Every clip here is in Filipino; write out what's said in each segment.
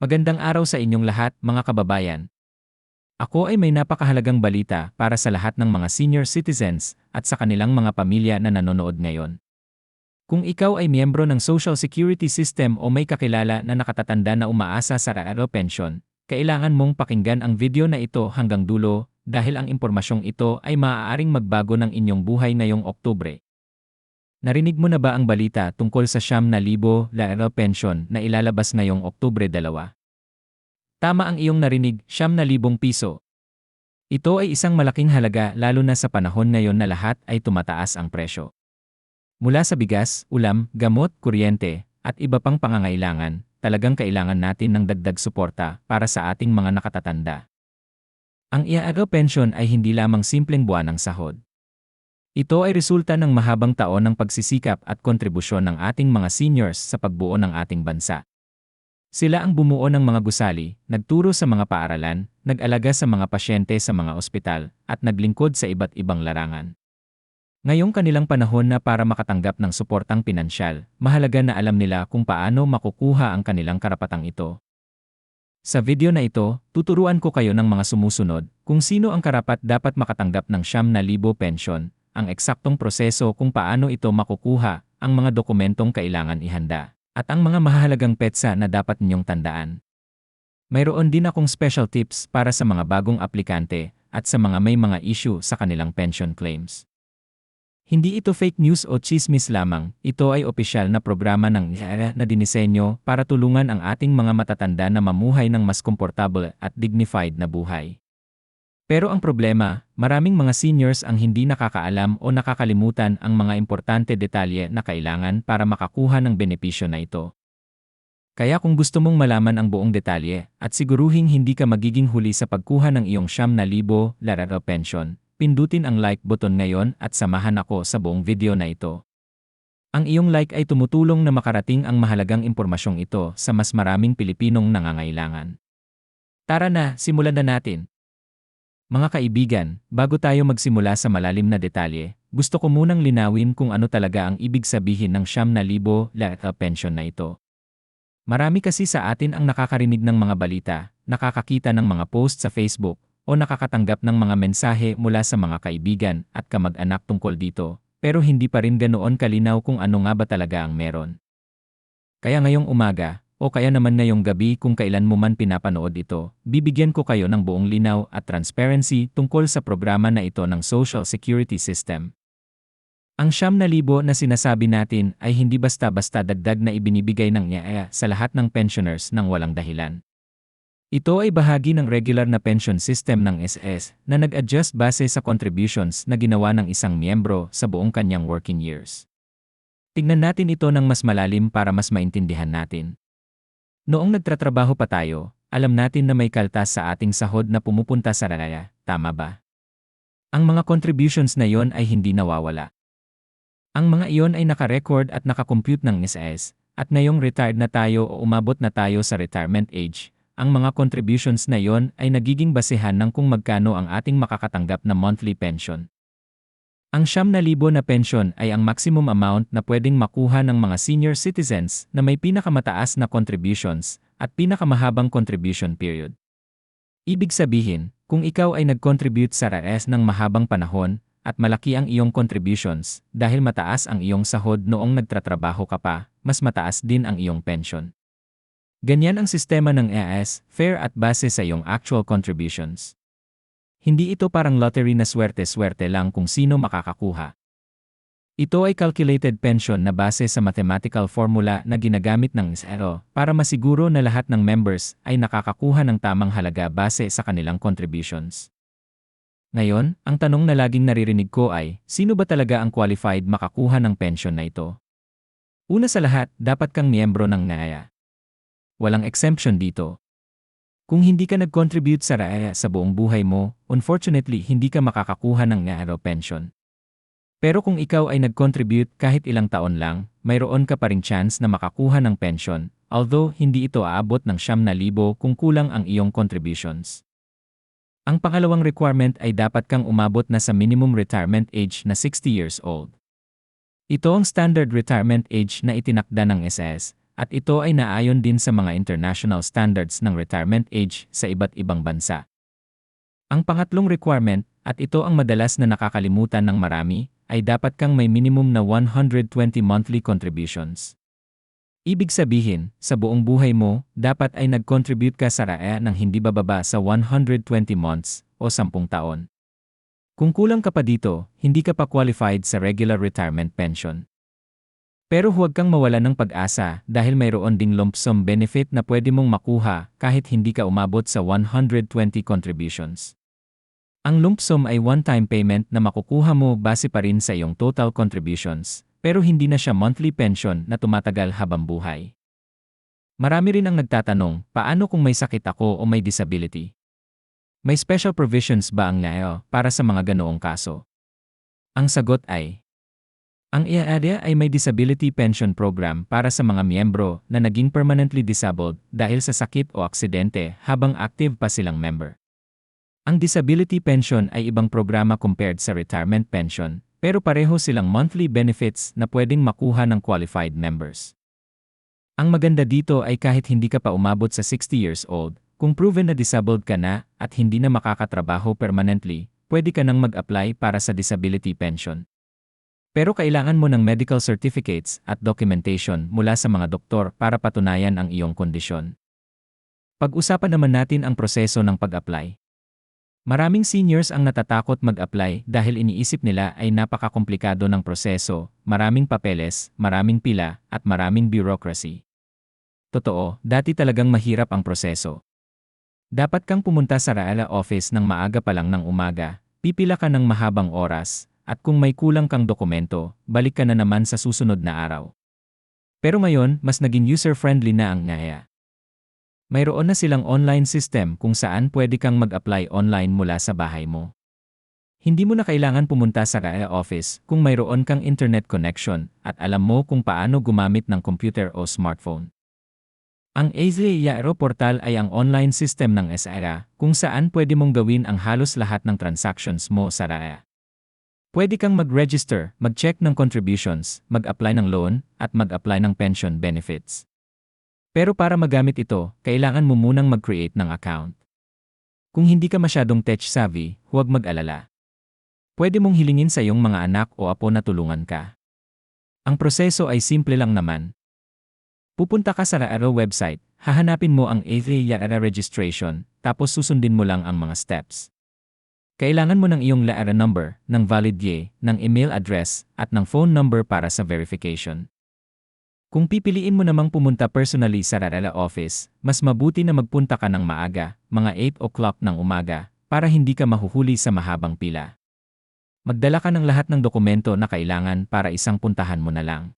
Magandang araw sa inyong lahat, mga kababayan. Ako ay may napakahalagang balita para sa lahat ng mga senior citizens at sa kanilang mga pamilya na nanonood ngayon. Kung ikaw ay miyembro ng Social Security System o may kakilala na nakatatanda na umaasa sa RARO pension, kailangan mong pakinggan ang video na ito hanggang dulo dahil ang impormasyong ito ay maaaring magbago ng inyong buhay ngayong Oktubre. Narinig mo na ba ang balita tungkol sa siyam na libo LARO pension na ilalabas ngayong Oktubre 2? Tama ang iyong narinig, siyam na libong piso. Ito ay isang malaking halaga lalo na sa panahon ngayon na lahat ay tumataas ang presyo. Mula sa bigas, ulam, gamot, kuryente, at iba pang pangangailangan, talagang kailangan natin ng dagdag suporta para sa ating mga nakatatanda. Ang IAGO pension ay hindi lamang simpleng buwan ng sahod. Ito ay resulta ng mahabang taon ng pagsisikap at kontribusyon ng ating mga seniors sa pagbuo ng ating bansa. Sila ang bumuo ng mga gusali, nagturo sa mga paaralan, nag-alaga sa mga pasyente sa mga ospital, at naglingkod sa iba't ibang larangan. Ngayong kanilang panahon na para makatanggap ng suportang pinansyal, mahalaga na alam nila kung paano makukuha ang kanilang karapatang ito. Sa video na ito, tuturuan ko kayo ng mga sumusunod kung sino ang karapat dapat makatanggap ng siyam na libo pensyon, ang eksaktong proseso kung paano ito makukuha, ang mga dokumentong kailangan ihanda, at ang mga mahalagang petsa na dapat ninyong tandaan. Mayroon din akong special tips para sa mga bagong aplikante at sa mga may mga issue sa kanilang pension claims. Hindi ito fake news o chismis lamang, ito ay opisyal na programa ng na dinisenyo para tulungan ang ating mga matatanda na mamuhay ng mas komportable at dignified na buhay. Pero ang problema, maraming mga seniors ang hindi nakakaalam o nakakalimutan ang mga importante detalye na kailangan para makakuha ng benepisyo na ito. Kaya kung gusto mong malaman ang buong detalye at siguruhing hindi ka magiging huli sa pagkuha ng iyong siyam na libo lararo pension, pindutin ang like button ngayon at samahan ako sa buong video na ito. Ang iyong like ay tumutulong na makarating ang mahalagang impormasyong ito sa mas maraming Pilipinong nangangailangan. Tara na, simulan na natin. Mga kaibigan, bago tayo magsimula sa malalim na detalye, gusto ko munang linawin kung ano talaga ang ibig sabihin ng siyam na libo LATA pension na ito. Marami kasi sa atin ang nakakarinig ng mga balita, nakakakita ng mga post sa Facebook, o nakakatanggap ng mga mensahe mula sa mga kaibigan at kamag-anak tungkol dito, pero hindi pa rin ganoon kalinaw kung ano nga ba talaga ang meron. Kaya ngayong umaga, o kaya naman ngayong gabi kung kailan mo man pinapanood ito, bibigyan ko kayo ng buong linaw at transparency tungkol sa programa na ito ng Social Security System. Ang siyam na libo na sinasabi natin ay hindi basta-basta dagdag na ibinibigay ng NIAA sa lahat ng pensioners ng walang dahilan. Ito ay bahagi ng regular na pension system ng SS na nag-adjust base sa contributions na ginawa ng isang miyembro sa buong kanyang working years. Tingnan natin ito ng mas malalim para mas maintindihan natin. Noong nagtratrabaho pa tayo, alam natin na may kaltas sa ating sahod na pumupunta sa raya, tama ba? Ang mga contributions na yon ay hindi nawawala. Ang mga iyon ay naka-record at naka-compute ng NSS, at ngayong retired na tayo o umabot na tayo sa retirement age, ang mga contributions na yon ay nagiging basehan ng kung magkano ang ating makakatanggap na monthly pension. Ang siyam na libo na pensyon ay ang maximum amount na pwedeng makuha ng mga senior citizens na may pinakamataas na contributions at pinakamahabang contribution period. Ibig sabihin, kung ikaw ay nag-contribute sa RAS ng mahabang panahon at malaki ang iyong contributions dahil mataas ang iyong sahod noong nagtratrabaho ka pa, mas mataas din ang iyong pension. Ganyan ang sistema ng EAS, fair at base sa iyong actual contributions. Hindi ito parang lottery na swerte-swerte lang kung sino makakakuha. Ito ay calculated pension na base sa mathematical formula na ginagamit ng SRO para masiguro na lahat ng members ay nakakakuha ng tamang halaga base sa kanilang contributions. Ngayon, ang tanong na laging naririnig ko ay, sino ba talaga ang qualified makakuha ng pension na ito? Una sa lahat, dapat kang miyembro ng NAYA. Walang exemption dito, kung hindi ka nag-contribute sa RAEA sa buong buhay mo, unfortunately hindi ka makakakuha ng NARO pension. Pero kung ikaw ay nag-contribute kahit ilang taon lang, mayroon ka pa ring chance na makakuha ng pension, although hindi ito aabot ng siyam na libo kung kulang ang iyong contributions. Ang pangalawang requirement ay dapat kang umabot na sa minimum retirement age na 60 years old. Ito ang standard retirement age na itinakda ng SS, at ito ay naayon din sa mga international standards ng retirement age sa iba't ibang bansa. Ang pangatlong requirement, at ito ang madalas na nakakalimutan ng marami, ay dapat kang may minimum na 120 monthly contributions. Ibig sabihin, sa buong buhay mo, dapat ay nag-contribute ka sa RAE ng hindi bababa sa 120 months o 10 taon. Kung kulang ka pa dito, hindi ka pa qualified sa regular retirement pension. Pero huwag kang mawala ng pag-asa dahil mayroon ding lump sum benefit na pwede mong makuha kahit hindi ka umabot sa 120 contributions. Ang lump sum ay one-time payment na makukuha mo base pa rin sa iyong total contributions, pero hindi na siya monthly pension na tumatagal habang buhay. Marami rin ang nagtatanong, paano kung may sakit ako o may disability? May special provisions ba ang NAIO para sa mga ganoong kaso? Ang sagot ay, ang IADA ay may disability pension program para sa mga miyembro na naging permanently disabled dahil sa sakit o aksidente habang active pa silang member. Ang disability pension ay ibang programa compared sa retirement pension, pero pareho silang monthly benefits na pwedeng makuha ng qualified members. Ang maganda dito ay kahit hindi ka pa umabot sa 60 years old, kung proven na disabled ka na at hindi na makakatrabaho permanently, pwede ka nang mag-apply para sa disability pension. Pero kailangan mo ng medical certificates at documentation mula sa mga doktor para patunayan ang iyong kondisyon. Pag-usapan naman natin ang proseso ng pag-apply. Maraming seniors ang natatakot mag-apply dahil iniisip nila ay napakakomplikado ng proseso, maraming papeles, maraming pila, at maraming bureaucracy. Totoo, dati talagang mahirap ang proseso. Dapat kang pumunta sa Raala office ng maaga pa lang ng umaga, pipila ka ng mahabang oras, at kung may kulang kang dokumento, balik ka na naman sa susunod na araw. Pero ngayon, mas naging user-friendly na ang NAIA. Mayroon na silang online system kung saan pwede kang mag-apply online mula sa bahay mo. Hindi mo na kailangan pumunta sa RAE office kung mayroon kang internet connection at alam mo kung paano gumamit ng computer o smartphone. Ang Aizle Yaero Portal ay ang online system ng SRA kung saan pwede mong gawin ang halos lahat ng transactions mo sa RAE. Pwede kang mag-register, mag-check ng contributions, mag-apply ng loan, at mag-apply ng pension benefits. Pero para magamit ito, kailangan mo munang mag-create ng account. Kung hindi ka masyadong tech-savvy, huwag mag-alala. Pwede mong hilingin sa iyong mga anak o apo na tulungan ka. Ang proseso ay simple lang naman. Pupunta ka sa Raaro website, hahanapin mo ang AVA Yaara registration, tapos susundin mo lang ang mga steps. Kailangan mo ng iyong LARA number, ng valid YE, ng email address, at ng phone number para sa verification. Kung pipiliin mo namang pumunta personally sa RARA office, mas mabuti na magpunta ka ng maaga, mga 8 o'clock ng umaga, para hindi ka mahuhuli sa mahabang pila. Magdala ka ng lahat ng dokumento na kailangan para isang puntahan mo na lang.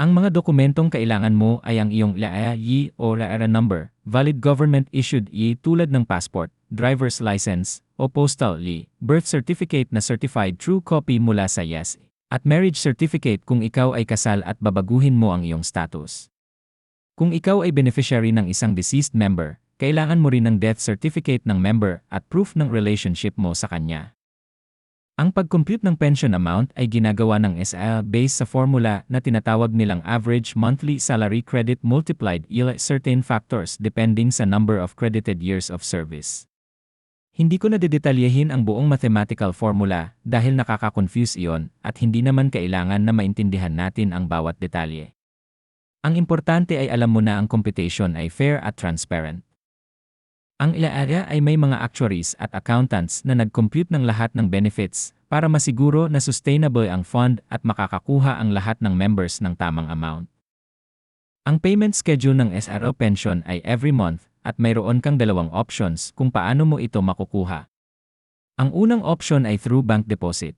Ang mga dokumentong kailangan mo ay ang iyong LAA YI o LARA number, valid government-issued YI tulad ng passport, driver's license, o postal YI, birth certificate na certified true copy mula sa YES, at marriage certificate kung ikaw ay kasal at babaguhin mo ang iyong status. Kung ikaw ay beneficiary ng isang deceased member, kailangan mo rin ng death certificate ng member at proof ng relationship mo sa kanya. Ang pag-compute ng pension amount ay ginagawa ng SIA based sa formula na tinatawag nilang average monthly salary credit multiplied ila certain factors depending sa number of credited years of service. Hindi ko na dedetalyehin ang buong mathematical formula dahil nakaka-confuse iyon at hindi naman kailangan na maintindihan natin ang bawat detalye. Ang importante ay alam mo na ang computation ay fair at transparent. Ang ilaarya ay may mga actuaries at accountants na nag-compute ng lahat ng benefits para masiguro na sustainable ang fund at makakakuha ang lahat ng members ng tamang amount. Ang payment schedule ng SRO pension ay every month at mayroon kang dalawang options kung paano mo ito makukuha. Ang unang option ay through bank deposit.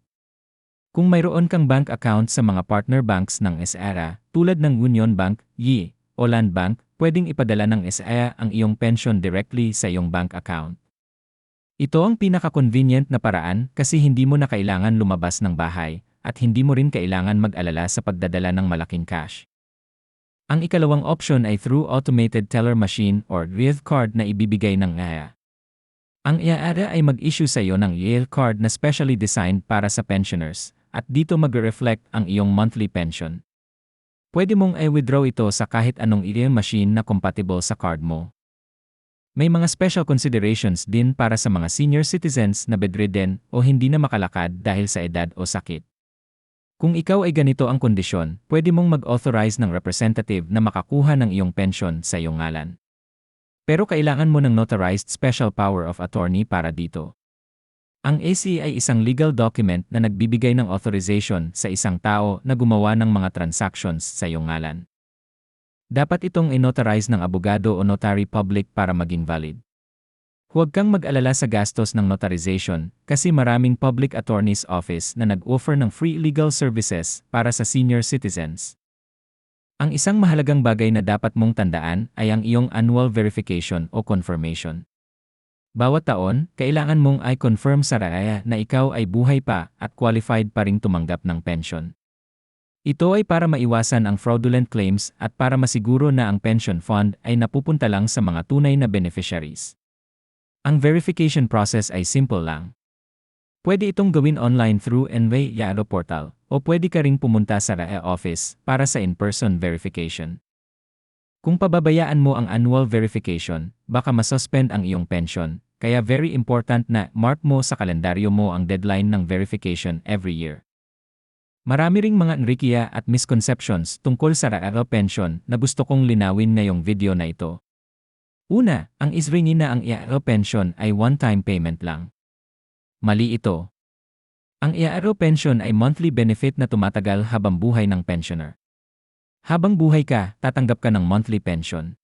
Kung mayroon kang bank account sa mga partner banks ng SRA tulad ng Union Bank, YI, o Land Bank, pwedeng ipadala ng SIA ang iyong pension directly sa iyong bank account. Ito ang pinaka-convenient na paraan kasi hindi mo na kailangan lumabas ng bahay at hindi mo rin kailangan mag-alala sa pagdadala ng malaking cash. Ang ikalawang option ay through automated teller machine or RIV card na ibibigay ng IAA. Ang IAA ay mag-issue sa iyo ng Yale card na specially designed para sa pensioners at dito mag-reflect ang iyong monthly pension. Pwede mong i-withdraw ito sa kahit anong ATM machine na compatible sa card mo. May mga special considerations din para sa mga senior citizens na bedridden o hindi na makalakad dahil sa edad o sakit. Kung ikaw ay ganito ang kondisyon, pwede mong mag-authorize ng representative na makakuha ng iyong pension sa iyong ngalan. Pero kailangan mo ng notarized special power of attorney para dito. Ang AC ay isang legal document na nagbibigay ng authorization sa isang tao na gumawa ng mga transactions sa iyong ngalan. Dapat itong inotarize ng abogado o notary public para maging valid. Huwag kang mag-alala sa gastos ng notarization kasi maraming public attorney's office na nag-offer ng free legal services para sa senior citizens. Ang isang mahalagang bagay na dapat mong tandaan ay ang iyong annual verification o confirmation. Bawat taon, kailangan mong i-confirm sa RAIA na ikaw ay buhay pa at qualified pa ring tumanggap ng pension. Ito ay para maiwasan ang fraudulent claims at para masiguro na ang pension fund ay napupunta lang sa mga tunay na beneficiaries. Ang verification process ay simple lang. Pwede itong gawin online through Enway Yaro portal o pwede ka ring pumunta sa RAE office para sa in-person verification. Kung pababayaan mo ang annual verification, baka masuspend ang iyong pension, kaya very important na mark mo sa kalendaryo mo ang deadline ng verification every year. Marami ring mga Enriquea at misconceptions tungkol sa Raaro pension na gusto kong linawin ngayong video na ito. Una, ang isringi na ang Iaaro pension ay one-time payment lang. Mali ito. Ang Iaaro pension ay monthly benefit na tumatagal habang buhay ng pensioner. Habang buhay ka, tatanggap ka ng monthly pension.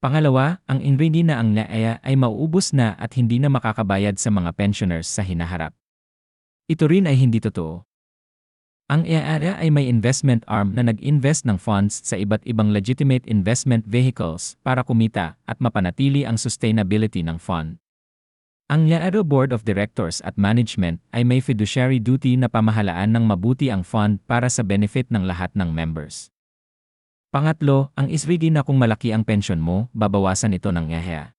Pangalawa, ang inrini na ang NAEA ay mauubos na at hindi na makakabayad sa mga pensioners sa hinaharap. Ito rin ay hindi totoo. Ang IARA ay may investment arm na nag-invest ng funds sa iba't ibang legitimate investment vehicles para kumita at mapanatili ang sustainability ng fund. Ang IARA Board of Directors at Management ay may fiduciary duty na pamahalaan ng mabuti ang fund para sa benefit ng lahat ng members. Pangatlo, ang isrigi na kung malaki ang pension mo, babawasan ito ng IAHA.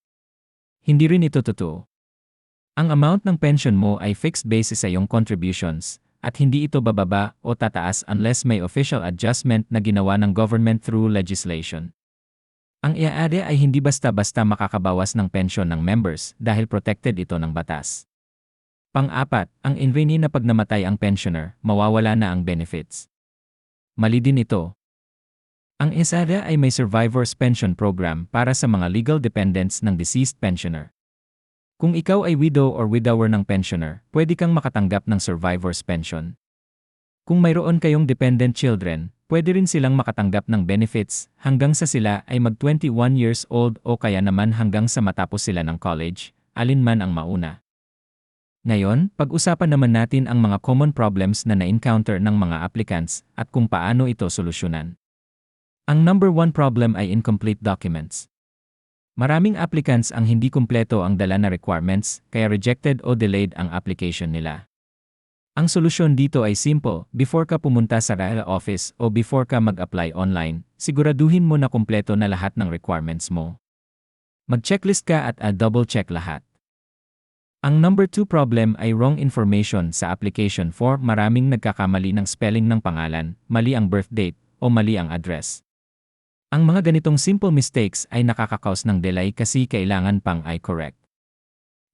Hindi rin ito totoo. Ang amount ng pension mo ay fixed basis sa iyong contributions, at hindi ito bababa o tataas unless may official adjustment na ginawa ng government through legislation. Ang IAADE ay hindi basta-basta makakabawas ng pensyon ng members dahil protected ito ng batas. Pang-apat, ang inrini na pag namatay ang pensioner, mawawala na ang benefits. Mali din ito. Ang ISADA ay may survivor's pension program para sa mga legal dependents ng deceased pensioner. Kung ikaw ay widow or widower ng pensioner, pwede kang makatanggap ng survivor's pension. Kung mayroon kayong dependent children, pwede rin silang makatanggap ng benefits hanggang sa sila ay mag-21 years old o kaya naman hanggang sa matapos sila ng college, alinman ang mauna. Ngayon, pag-usapan naman natin ang mga common problems na na-encounter ng mga applicants at kung paano ito solusyonan. Ang number one problem ay incomplete documents. Maraming applicants ang hindi kumpleto ang dala na requirements, kaya rejected o delayed ang application nila. Ang solusyon dito ay simple, before ka pumunta sa RAIL office o before ka mag-apply online, siguraduhin mo na kumpleto na lahat ng requirements mo. Mag-checklist ka at a-double check lahat. Ang number 2 problem ay wrong information sa application form. Maraming nagkakamali ng spelling ng pangalan, mali ang birth date, o mali ang address. Ang mga ganitong simple mistakes ay nakakakaus ng delay kasi kailangan pang i-correct.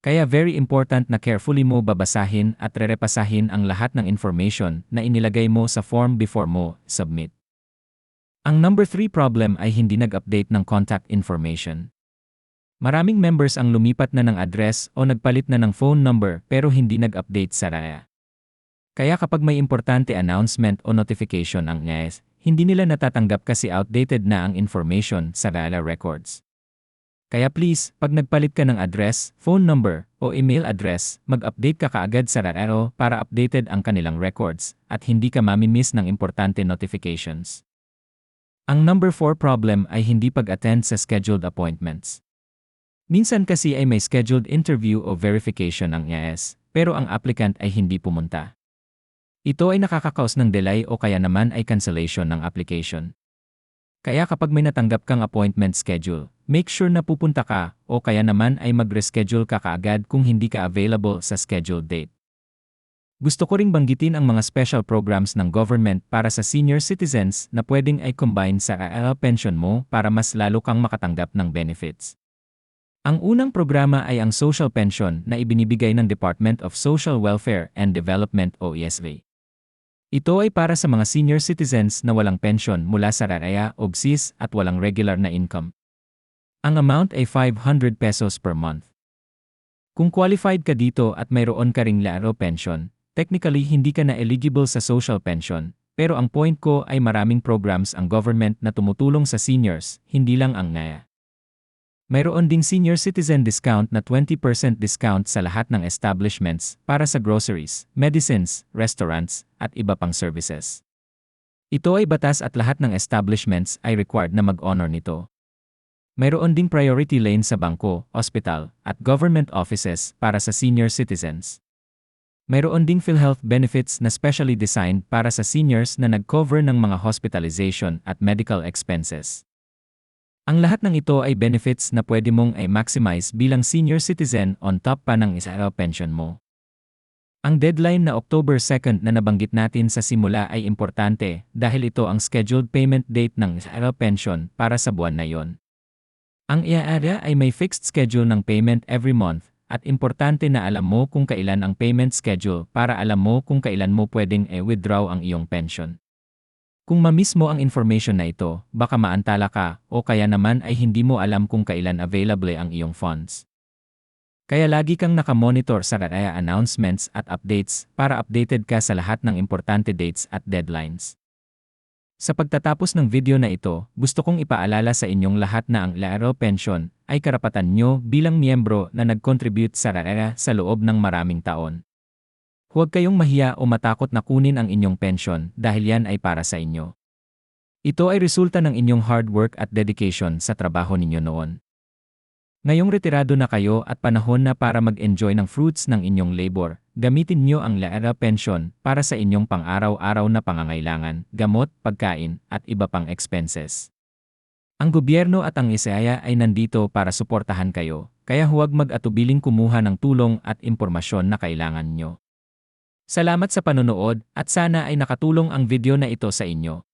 Kaya very important na carefully mo babasahin at rerepasahin ang lahat ng information na inilagay mo sa form before mo submit. Ang number 3 problem ay hindi nag-update ng contact information. Maraming members ang lumipat na ng address o nagpalit na ng phone number pero hindi nag-update sa RAYA. Kaya kapag may importante announcement o notification ang NES, hindi nila natatanggap kasi outdated na ang information sa RALA records. Kaya please, pag nagpalit ka ng address, phone number, o email address, mag-update ka kaagad sa RARO para updated ang kanilang records at hindi ka mamimiss ng importante notifications. Ang number 4 problem ay hindi pag-attend sa scheduled appointments. Minsan kasi ay may scheduled interview o verification ang IAS, pero ang applicant ay hindi pumunta. Ito ay nakakakaos ng delay o kaya naman ay cancellation ng application. Kaya kapag may natanggap kang appointment schedule, make sure na pupunta ka o kaya naman ay mag-reschedule ka kaagad kung hindi ka available sa scheduled date. Gusto ko ring banggitin ang mga special programs ng government para sa senior citizens na pwedeng ay combine sa AAL pension mo para mas lalo kang makatanggap ng benefits. Ang unang programa ay ang social pension na ibinibigay ng Department of Social Welfare and Development o ESV. Ito ay para sa mga senior citizens na walang pension mula sa RARAYA o GSIS at walang regular na income. Ang amount ay 500 pesos per month. Kung qualified ka dito at mayroon ka ring laro pension, technically hindi ka na eligible sa social pension, pero ang point ko ay maraming programs ang government na tumutulong sa seniors, hindi lang ang NAYA. Mayroon ding senior citizen discount na 20% discount sa lahat ng establishments para sa groceries, medicines, restaurants, at iba pang services. Ito ay batas at lahat ng establishments ay required na mag-honor nito. Mayroon ding priority lane sa bangko, ospital, at government offices para sa senior citizens. Mayroon ding PhilHealth benefits na specially designed para sa seniors na nag-cover ng mga hospitalization at medical expenses. Ang lahat ng ito ay benefits na pwede mong ay maximize bilang senior citizen on top pa ng isa pension mo. Ang deadline na October 2 na nabanggit natin sa simula ay importante dahil ito ang scheduled payment date ng isa pension para sa buwan na yon. Ang IARA ay may fixed schedule ng payment every month at importante na alam mo kung kailan ang payment schedule para alam mo kung kailan mo pwedeng e-withdraw ang iyong pension. Kung mamiss mo ang information na ito, baka maantala ka o kaya naman ay hindi mo alam kung kailan available ang iyong funds. Kaya lagi kang nakamonitor sa Raya announcements at updates para updated ka sa lahat ng importante dates at deadlines. Sa pagtatapos ng video na ito, gusto kong ipaalala sa inyong lahat na ang Laro Pension ay karapatan nyo bilang miyembro na nag-contribute sa Raya sa loob ng maraming taon. Huwag kayong mahiya o matakot na kunin ang inyong pension dahil yan ay para sa inyo. Ito ay resulta ng inyong hard work at dedication sa trabaho ninyo noon. Ngayong retirado na kayo at panahon na para mag-enjoy ng fruits ng inyong labor, gamitin nyo ang LARA pension para sa inyong pang-araw-araw na pangangailangan, gamot, pagkain, at iba pang expenses. Ang gobyerno at ang ISEAYA ay nandito para suportahan kayo, kaya huwag mag-atubiling kumuha ng tulong at impormasyon na kailangan nyo. Salamat sa panonood at sana ay nakatulong ang video na ito sa inyo.